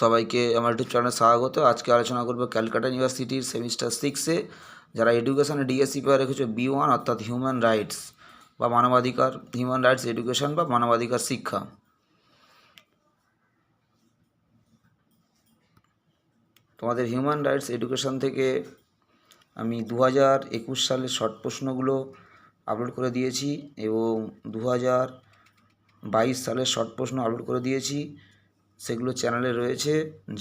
সবাইকে আমার ইউটিউব চ্যানেলে স্বাগত। আজকে আলোচনা করব ক্যালকাটা ইউনিভার্সিটির সেমিস্টার সিক্সে যারা এডুকেশনে ডিএসসি পেপার রেখেছে বি ওয়ান, অর্থাৎ হিউম্যান রাইটস বা মানবাধিকার, হিউম্যান রাইটস এডুকেশন বা মানবাধিকার শিক্ষা। তোমাদের হিউম্যান রাইটস এডুকেশন থেকে আমি দু হাজার একুশ সালের শর্ট প্রশ্নগুলো আপলোড করে দিয়েছি এবং দু হাজার বাইশ সালের শর্ট প্রশ্ন আপলোড করে দিয়েছি। সেগুলো চ্যানেলে রয়েছে।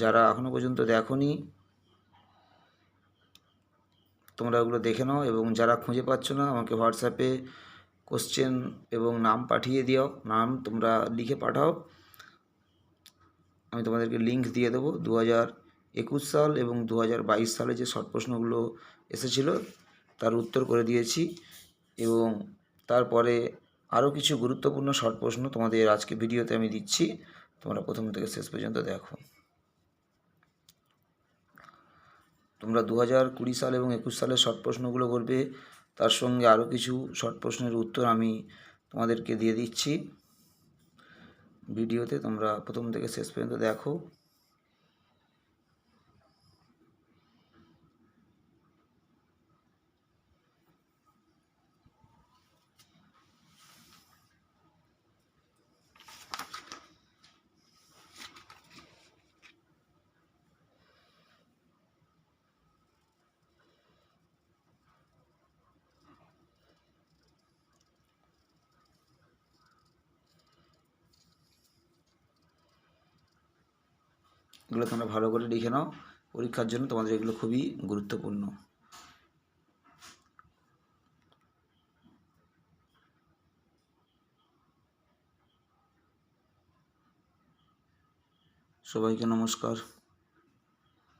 যারা এখনও পর্যন্ত দেখোনি, তোমরা ওগুলো দেখে নাও এবং যারা খুঁজে পাচ্ছ না, আমাকে হোয়াটসঅ্যাপে কোশ্চেন এবং নাম পাঠিয়ে দিও। নাম তোমরা লিখে পাঠাও। আমি তোমাদেরকে লিংক দিয়ে দেবো। দু একুশ সাল এবং দু বাইশ সালে যে শর্ট প্রশ্নগুলো এসেছিল, তার উত্তর করে দিয়েছি এবং তারপরে আরও কিছু গুরুত্বপূর্ণ শর্ট প্রশ্ন তোমাদের আজকে ভিডিওতে আমি দিচ্ছি। তোমরা প্রথম থেকে শেষ পর্যন্ত দেখো। তোমরা দু হাজার কুড়ি সাল এবং একুশ সালের শর্ট প্রশ্নগুলো করবে, তার সঙ্গে আরও কিছু শর্ট প্রশ্নের উত্তর আমি তোমাদেরকে দিয়ে দিচ্ছি। ভিডিওতে তোমরা প্রথম থেকে শেষ পর্যন্ত দেখো। এগুলো তোমরা ভালো করে লিখে নাও। পরীক্ষার জন্য তোমাদের এগুলো খুবই গুরুত্বপূর্ণ। সবাইকে নমস্কার।